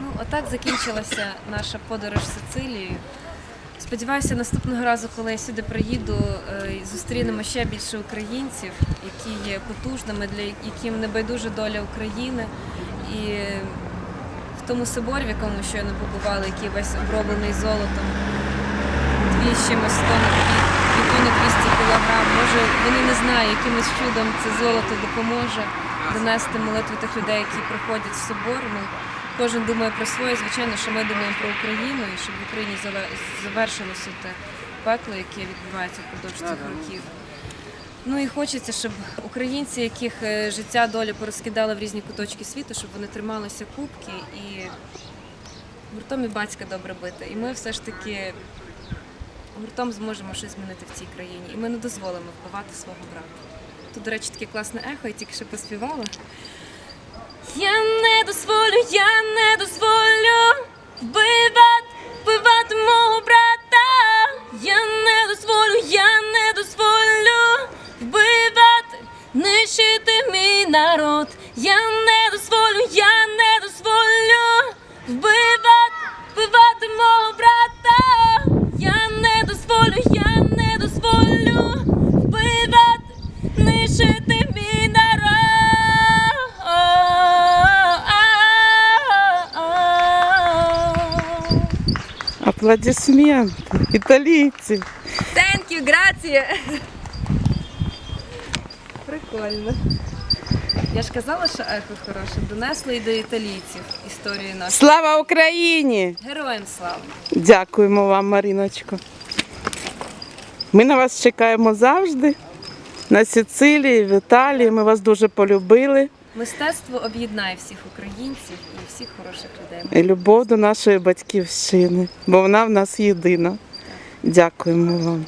Ну, отак закінчилася наша подорож Сицилією. Сподіваюся, наступного разу, коли я сюди приїду, е, зустрінемо ще більше українців, які є потужними, для яким не байдуже доля України. І в тому соборі, в якому щойно побували, який весь оброблений золотом, дві з чимось тонн на 200 кілограм. Може, вони не знають, якимось чудом це золото допоможе донести молитву тих людей, які приходять в собор. Ну, кожен думає про своє. Звичайно, що ми думаємо про Україну і щоб в Україні завершилося те пекло, яке відбувається впродовж цих років. Ну і хочеться, щоб українці, яких е, життя доля порозкидала в різні куточки світу, щоб вони трималися кубки і гуртом і батька добре бити. І ми все ж таки гуртом зможемо щось змінити в цій країні. І ми не дозволимо вбивати свого брата. Тут, до речі, таке класне ехо, я тільки що поспівала. Я не дозволю, я народ. Я не дозволю, я не дозволю вбивати, вбивати мого брата. Я не дозволю, я не дозволю вбивати, нищити мій народ. Аплодисменти, італійці. Thank you, grazie. Прикольно. Я ж казала, що ехо хороше. Донесли і до італійців історію нашу. Слава Україні! Героям слава! Дякуємо вам, Маріночко. Ми на вас чекаємо завжди. На Сицилії, в Італії. Ми вас дуже полюбили. Мистецтво об'єднає всіх українців і всіх хороших людей. І любов до нашої батьківщини, бо вона в нас єдина. Дякуємо вам.